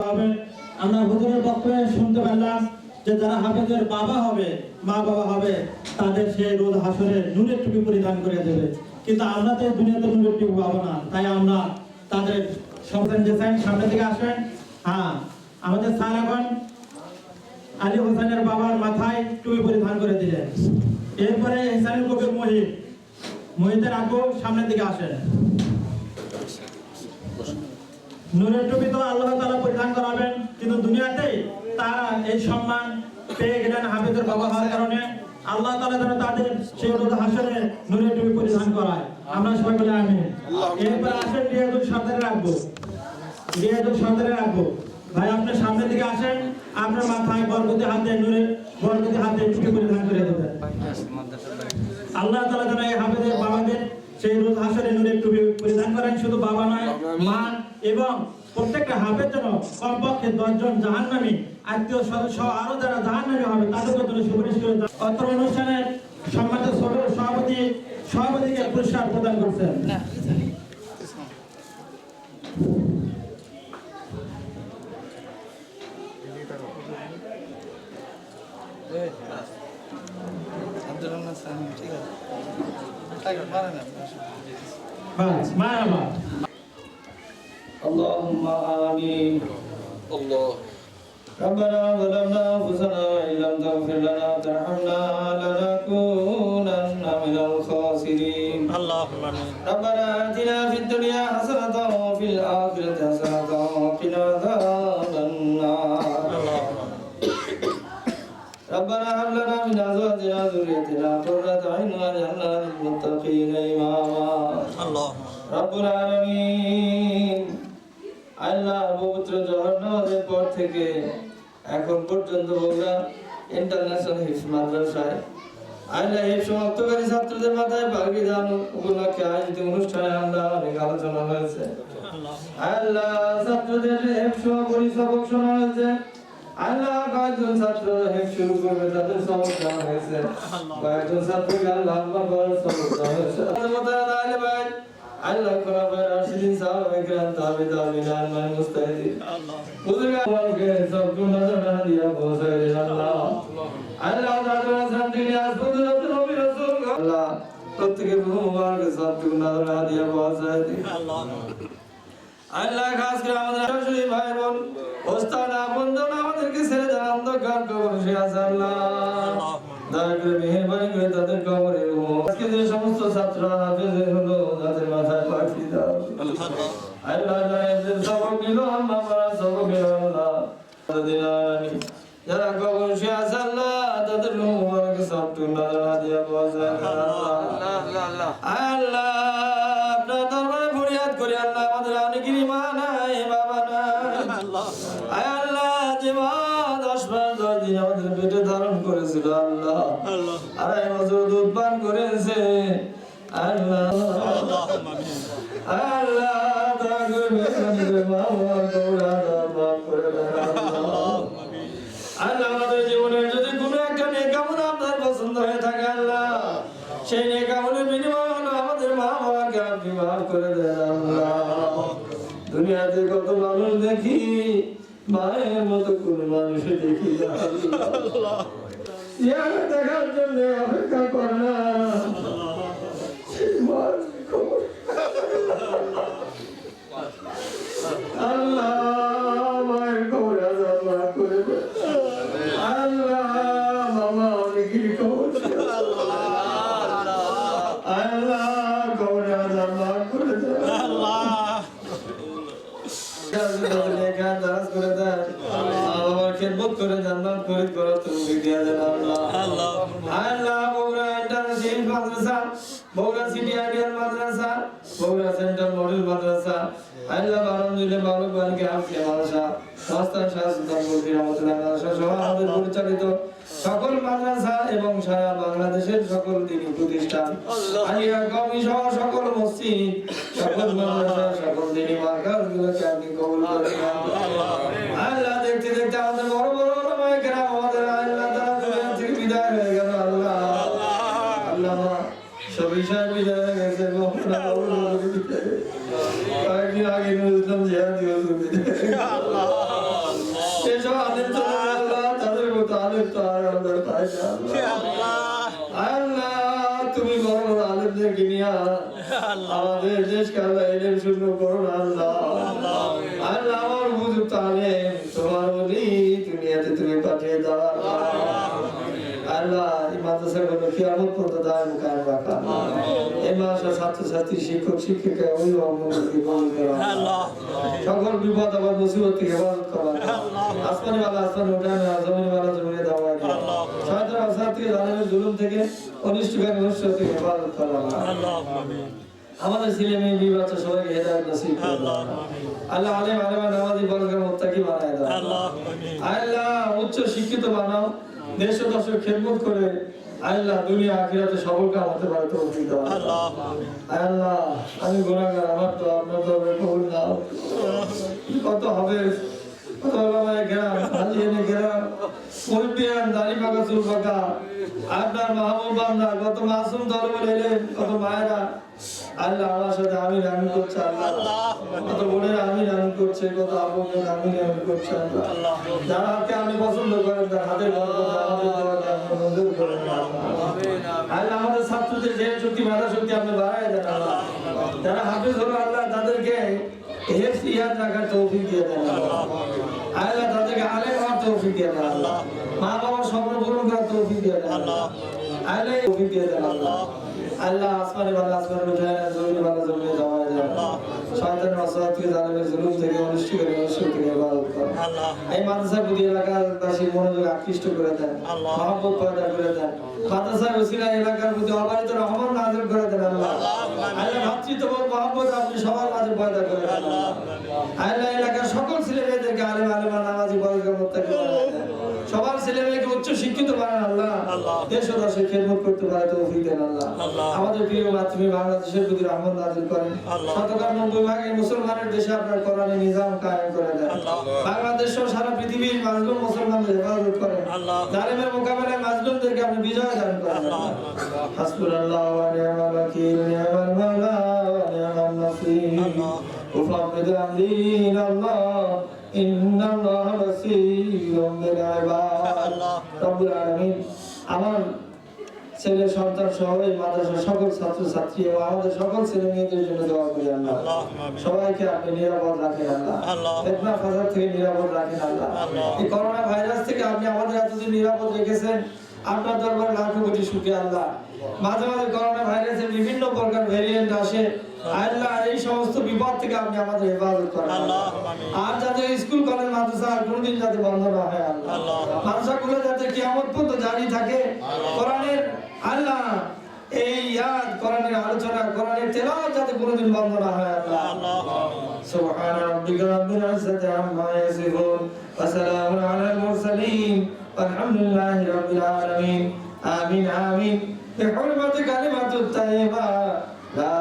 আমরা হুজুরের বক্তব্যে শুনতে পেলাম যে যারা হাফেজের বাবা হবে, মা বাবা হবে, তাদের সেই রোদ হাসরে নুনের টুপি পরিধান করে দেবে। কিন্তু আমরা তো দুনিয়াতে নুনের টুপি পাবো না। তাই আমরা তাদের সন্তান যে চাই সামনে থেকে আসেন। হ্যাঁ আমাদের স্যার এখন আলী হোসেনের বাবার মাথায় টুপি পরিধান করে দিলেন। এরপরে ইহসানুল কবির মহিত। মহিতের আগে সামনের দিকে আসেন। নূরের টুপি তো আল্লাহ তাআলা পরিধান করাবেন কিন্তু দুনিয়াতে তারা এই সম্মান পেয়ে গেলেন হাফেজের বাবা হওয়ার কারণে। আল্লাহ তাআলা যেন তাদের সেই রোদ হাসরে নূরের টুপি পরিধান করায়। আমরা সবাই বলে আমি এরপর আসেন রিয়াজুল সর্দারে রাখব রিয়াজুল সর্দারে রাখব ভাই আপনি সামনের দিকে আসেন আপনার মাথায় বরকতি হাতে নূরের বরকতি হাতে টুপি পরিধান করে দেবেন। আল্লাহ তাআলা যেন এই হাফেজের বাবাদের সেই রোজ হাসরে নূরের টুপি পরিধান করেন শুধু বাবা নয় মা এবং প্রত্যেকটা হাফেজ যেন কমপক্ষে দশজন জাহান্নামী আত্মীয় সদস্য আরও যারা জাহান্নামী হবে তাদেরকে জন্য সুপারিশ করে অত্র অনুষ্ঠানের সম্মানিত সভাপতি সভাপতিকে পুরস্কার প্রদান করছেন। ঠিক আছে اللهم آمين. الله. ربنا ظلمنا أنفسنا وإن لم تغفر لنا ترحمنا لنكونن من الخاسرين. اللهم ربنا آتنا في الدنيا حسنة وفي الآخرة حسنة وقنا عذاب النار. ربنا هب لنا من أزواجنا وذريتنا قرة عين واجعلنا للمتقين إماما. اللهم رب العالمين. আল্লাহ পবিত্র জহর পর থেকে এখন পর্যন্ত বগুড়া ইন্টারন্যাশনাল হিফজ মাদ্রাসায়। আল্লাহ এই সমাপ্তকারী ছাত্রদের মাথায় পাগড়ি দান উপলক্ষে আয়োজিত অনুষ্ঠানে আল্লাহ অনেক আলোচনা হয়েছে। আল্লাহ ছাত্রদের হেফ পরিসবক শোনা হয়েছে। আল্লাহ কয়েকজন ছাত্র হেফ শুরু করবে, তাদের সবক দেওয়া হয়েছে। কয়েকজন ছাত্রকে আল্লাহ আল্লাহ সবক দেওয়া হয়েছে। আল্লাহ ভাই আল্লাহ করা ভাই রাশিদিন সাহাবে کرام তাবে তাবিনান মান মুস্তাহিদিন বুজুর্গকে সব গুনাহ না দিয়া পৌঁছায় দিন আল্লাহ আল্লাহ তাআলা শান্তি নিয়াজ কুদরত নবী রাসূল আল্লাহ প্রত্যেকের মুবারক সব গুনাহ না দিয়া পৌঁছায় দিন আল্লাহ খাস করে আমাদের শাশুড়ি ভাই বোন ওস্তাদ আপনজন আমাদেরকে ছেড়ে দেন অন্ধকার কবর সে আছে আল্লাহ দয়া করে মেহেরবানি করে তাদের কবরে আজকে যে সমস্ত ছাত্র হাফেজ হলো তাদের মাথায় পাখি দাও যারা কবর আল্লাহ আল্লাহ আল্লাহ নাই বাবা নাই আল্লাহ যে দশ মাস আমাদের পেটে ধারণ করেছিল আল্লাহ আড়াই বছর দুধ করেছে আল্লাহ মায়ের মতো কোন মানুষ দেখি চেহারা দেখার জন্য অপেক্ষা কর না। খবর। করে করো তুমি দিয়া দেন আল্লাহ। আল্লাহ বগুড়া ইন্টারন্যাশনাল মাদ্রাসা বগুড়া সিটি আইডিয়াল মাদ্রাসা বগুড়া সেন্ট্রাল মডেল মাদ্রাসা আল্লাহ বারণ দিলে বালক বালিকা আফিয়া মাদ্রাসা শাহ সুলতান বলবি রহমতুল্লাহ মাদ্রাসা সহ আমাদের পরিচালিত সকল মাদ্রাসা এবং সারা বাংলাদেশের সকল দিনী প্রতিষ্ঠান। আলিয়া কমি সহ সকল মসজিদ সকল মাদ্রাসা সকল দিনী মার্কাজ গুলোকে আপনি কবুল করে আল্লাহ দেখতে দেখতে আমাদের হিসাব মিলানো গেছে কখনো কয়েকদিন আগে বুঝলাম যে আর দিবস এসব আদের তো আল্লাহ তাদের মতো আলেম তো আর আমাদের পায় না আল্লাহ তুমি করো না আলেমদেরকে নিয়ে আমাদের দেশকে আল্লাহ এলেম শূন্য করো না আল্লাহ আল্লাহ আমার বুঝুক আলেম তোমার বলি দুনিয়াতে তুমি পাঠিয়ে দাও আল্লাহ মাদ্রাসাগুলো কিয়ামত পর্যন্ত দায় কায়েম রাখা। এই মাদ্রাসার ছাত্রছাত্রী শিক্ষক শিক্ষিকা অভিভাবককে কবুল করা। সকল বিপদ আবার মুসিবত থেকে হেফাজত করা। আসমানি ওয়ালা আসমানি উঠায় না জমিন ওয়ালা জমিনে দেওয়া। শয়তান আসাদ থেকে জালিমের জুলুম থেকে অনিষ্টকারী অনিষ্ট থেকে হেফাজত করা। আমাদের ছেলে মেয়ে বিয়ে বাচ্চা সবাইকে হেদায়ত নসিব করে আল্লাহ আলেম আলেমা নামাজি বরকার মুত্তাকি বানায় দাও। আল্লাহ উচ্চ শিক্ষিত বানাও। দেশ দশের খেদমত করে আল্লাহ দুনিয়া আখিরাতে সকলকে হতে পারে তৌফিক দাও আল্লাহ। আমি গুনাহগার আমার তো আপনার তো কবুল দাও কত হবে? কত ওলামায়ে কেরাম হাজি এনে কেরাম মুরব্বিয়ান দাড়ি পাকা চুল পাকা। আপনার মাহবুব বান্দা কত মাসুম দরবার এলেন কত মায়েরা। আল্লাহ আমার সাথে আমি রান করছে আল্লাহ। কত বোনেরা আমি রান করছে কত আপনের আমি রান করছে আল্লাহ। যারা হাতকে আপনি পছন্দ করেন তার হাতের বরকত আমাদের দেওয়াকে আপনি মঞ্জুর করেন আল্লাহ। আল্লাহ আমাদের ছাত্রদের যে শক্তি মেধা শক্তি আপনি বাড়াই দেন আল্লাহ। যারা হাফিজ হলো আল্লাহ তাদেরকে হেফ ইয়াদ রাখার তৌফিক দিয়ে দেন আল্লাহ। আল্লাহ। তাদেরকে আলেম হওয়ার তৌফিক দিয়ে দেন আল্লাহ। মা বাবার স্বপ্ন পূরণ করার তৌফিক দিয়ে দেন আল্লাহ। আল্লাহ। তৌফিক দিয়ে দেন আল্লাহ। আল্লাহ আসমানে বালা আসমানে উঠায় না জমিনে বালা জমিনে জমায় দেন। শয়তান ওয়াসওয়াস থেকে জালিমের জুলুম থেকে অনিষ্ট করে অনিষ্ট থেকে হেফাজত করেন এই মাদ্রাসার প্রতি এলাকাবাসীর মনোযোগ আকৃষ্ট করে দেন মহব্বত পয়দা করে দেন। মাদ্রাসার ওসিলা এলাকার প্রতি অবারিত রহমান নাজিল করে দেন আল্লাহ। আল্লাহ ভাতৃত্ববোধ মহব্বত আপনি সবার মাঝে পয়দা করে দেন আল্লাহ। আল্লাহ। এলাকার সকল ছেলে মেয়েদেরকে আলেম আলেমা নামাজি বলকে মোত্তাকি বানায় দেন সবার ছেলে মেয়েকে উচ্চ শিক্ষিত বানান আল্লাহ দেশ ও দেশের খেদমত করতে পারে তৌফিক দেন আল্লাহ আমাদের প্রিয় মাতৃভূমি বাংলাদেশের প্রতি রহমান নাজিল করেন শতকরা নব্বই ভাগে মুসলমানের দেশে আপনার কোরআনের নিজাম কায়েম করে দেন বাংলাদেশ সহ সারা পৃথিবীর মাজলুম মুসলমানদের হেফাজত করেন জালিমের মোকাবেলায় মাজলুমদেরকে আপনি বিজয় দান করেন হাসবুনাল্লাহ ওয়া নি'মাল ওয়াকিল নি'মাল মাওলা ওয়া নি'মান নাসির وفقد أمري إلى الله إن الله بصير بالعباد رب العالمين আমার ছেলে সন্তান সহ এই মাদ্রাসার সকল ছাত্র ছাত্রী এবং আমাদের সকল ছেলে মেয়েদের জন্য দোয়া করি আল্লাহ। সবাইকে আপনি নিরাপদ রাখেন আল্লাহ। ফেতনা ফাসাদ থেকে নিরাপদ রাখেন আল্লাহ। এই করোনা ভাইরাস থেকে আপনি আমাদের এতদিন নিরাপদ রেখেছেন আপনার দরবারে লাখো কোটি সুখে আল্লাহ। মাঝে মাঝে করোনা ভাইরাসের বিভিন্ন প্রকার ভেরিয়েন্ট আসে। আল্লাহ এই সমস্ত বিপদ থেকে আপনি আমাদের হেফাজত করেন আর যাতে স্কুল কলেজ মাদ্রাসা আর কোনোদিন যাতে বন্ধ না হয় আল্লাহ মাদ্রাসাগুলো যাতে কিয়ামত পর্যন্ত জারি থাকে কোরআনের আল্লাহ এই ইয়াদ কোরআনের আলোচনা কোরআনের তেলাওয়াত যাতে কোনোদিন বন্ধ না হয় আল্লাহ سبحان ربك رب العزة عما يصفون وسلام على المرسلين والحمد لله رب العالمين آمين آمين بحرمة كلمة الطيبة لا إله